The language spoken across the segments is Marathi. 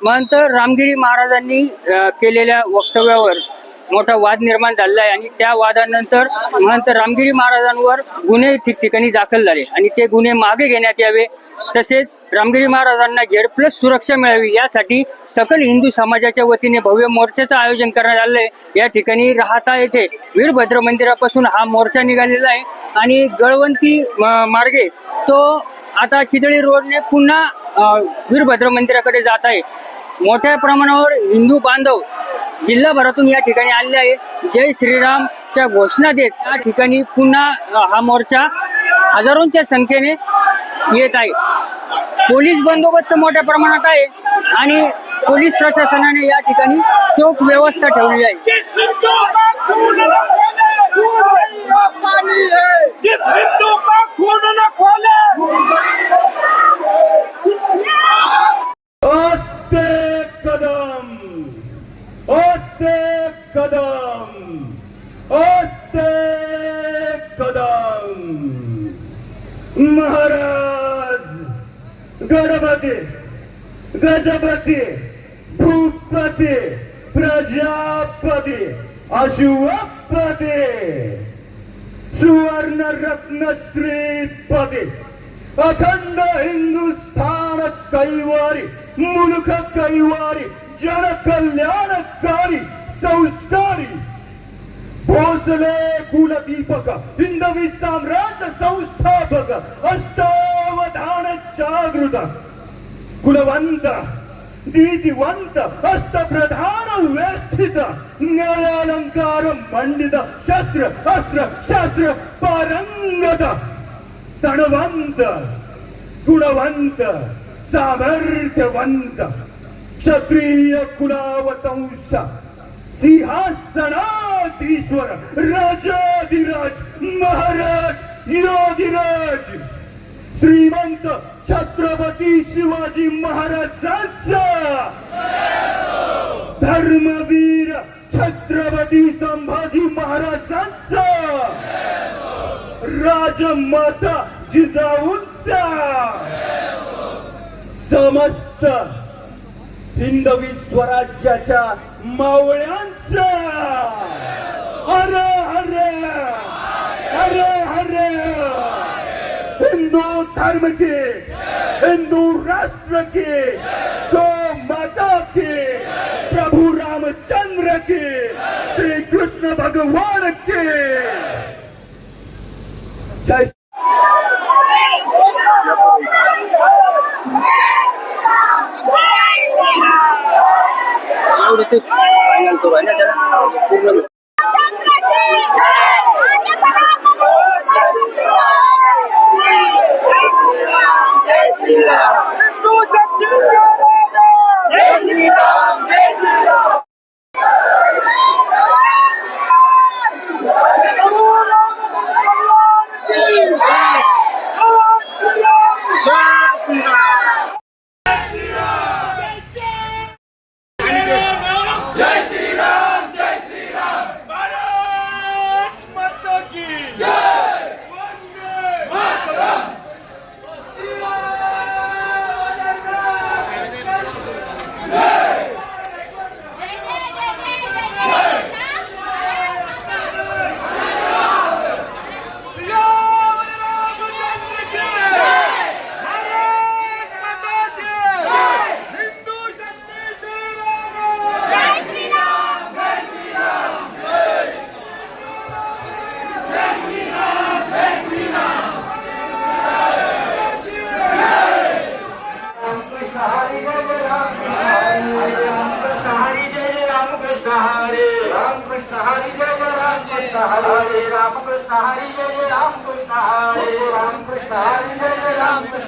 महंत रामगिरी महाराजांनी केलेल्या वक्तव्यावर मोठा वाद निर्माण झालेला आहे आणि त्या वादानंतर महंत रामगिरी महाराजांवर गुन्हे ठिकठिकाणी दाखल झाले आणि ते गुन्हे मागे घेण्यात यावे. तसेच रामगिरी महाराजांना झेड प्लस सुरक्षा मिळावी यासाठी सकल हिंदू समाजाच्या वतीने भव्य मोर्चाचं आयोजन करण्यात आलं आहे. या ठिकाणी राहता येथे वीरभद्र मंदिरापासून हा मोर्चा निघालेला आहे आणि गळवंती म- मार्गे तो आता चितळी रोडने पुन्हा वीरभद्र मंदिराकडे जात आहे. मोठ्या प्रमाणावर हिंदू बांधव जिल्हाभरातून या ठिकाणी आलेले आहे जय श्रीरामच्या घोषणा देत या ठिकाणी पुन्हा हा मोर्चा हजारोंच्या संख्येने येत आहे. पोलीस बंदोबस्त मोठ्या प्रमाणात आहे आणि पोलीस प्रशासनाने या ठिकाणी चोख व्यवस्था ठेवली आहे. गणपती गजपती भूपती प्रजापती अश्वपती सुवर्ण रत्न श्रीपती अखंड हिंदुस्थान कैवारी मुलुख कैवारी जन कल्याणकारी ಭೋಸಲೆ ಕುಲದೀಪಕ ಹಿಂದವಿ ಸಾಮ್ರಾಜ್ಯ ಸಂಸ್ಥಾಪಕ ಅಷ್ಟಾವಧಾನ ಜಾಗೃತ, ಕುಲವಂತ, ನೀತಿವಂತ ಅಷ್ಟ ಪ್ರಧಾನ ವ್ಯವಸ್ಥಿತ, ನ್ಯಾಯಾಲಂಕಾರ ಮಂಡಿದ ಶಸ್ತ್ರ, ಅಸ್ತ್ರ, ಶಾಸ್ತ್ರ ಪಾರಂಗದ ತಣವಂತ, ಗುಣವಂತ, ಸಾಮರ್ಥ್ಯವಂತ, ಕ್ಷತ್ರಿಯ ಕುಲಾವತಂಸ. सिंहासनाधीश्वर राजाधिराज महाराज योगिराज. श्रीमंत छत्रपती शिवाजी महाराजांचा धर्मवीर छत्रपती संभाजी महाराजांचा राजमाता जिजाऊंचा. समस्त हिंदवी स्वराज्याच्या मावळ्यांचा. अरे हरे. हरे हरे. हिंदू धर्म की हिंदू राष्ट्र की गौ माता की प्रभु रामचंद्र की श्री कृष्ण भगवान की. Deportes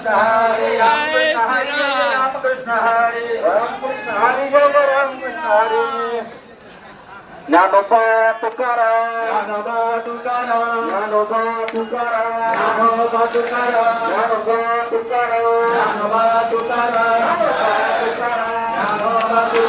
कृष्ण हरे राम कृष्ण हरे राम कृष्ण हरे राम कृष्ण हरे जय राम कृष्ण हरे ज्ञानोबा तुकाराम ज्ञानोबा तुकाराम ज्ञानोबा तुकाराम ज्ञानोबा तुकाराम ज्ञानोबा तुकाराम ज्ञानोबा तुकाराम ज्ञानोबा तुकाराम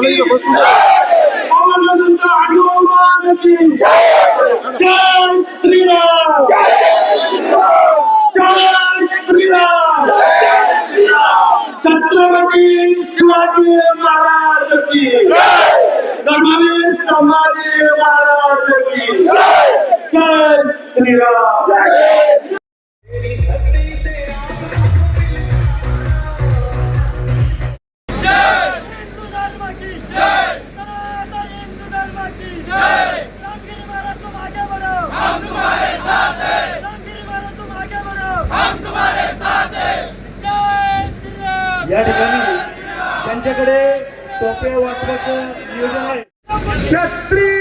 की पवनदूत हनुमान की जय श्रीराम जय श्रीराम छत्रपती शिवाजी महाराज की धर्मवीर या ठिकाणी त्यांच्याकडे टोपे वाटपाचं नियोजन आहे. क्षत्रिय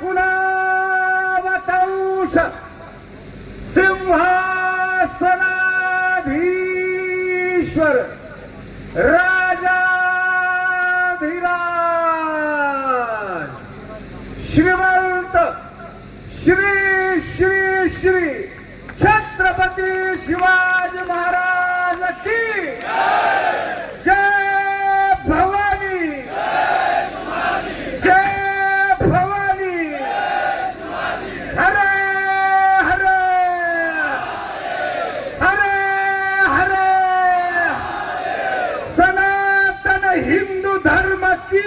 कुलावतंस सिंहासनाधीश्वर राजाधिराज श्रीमंत श्री श्री श्री छत्रपती शिवा महाराज की जय भवानी जय भवानी हरे हरे हरे हरे सनातन हिंदू धर्म की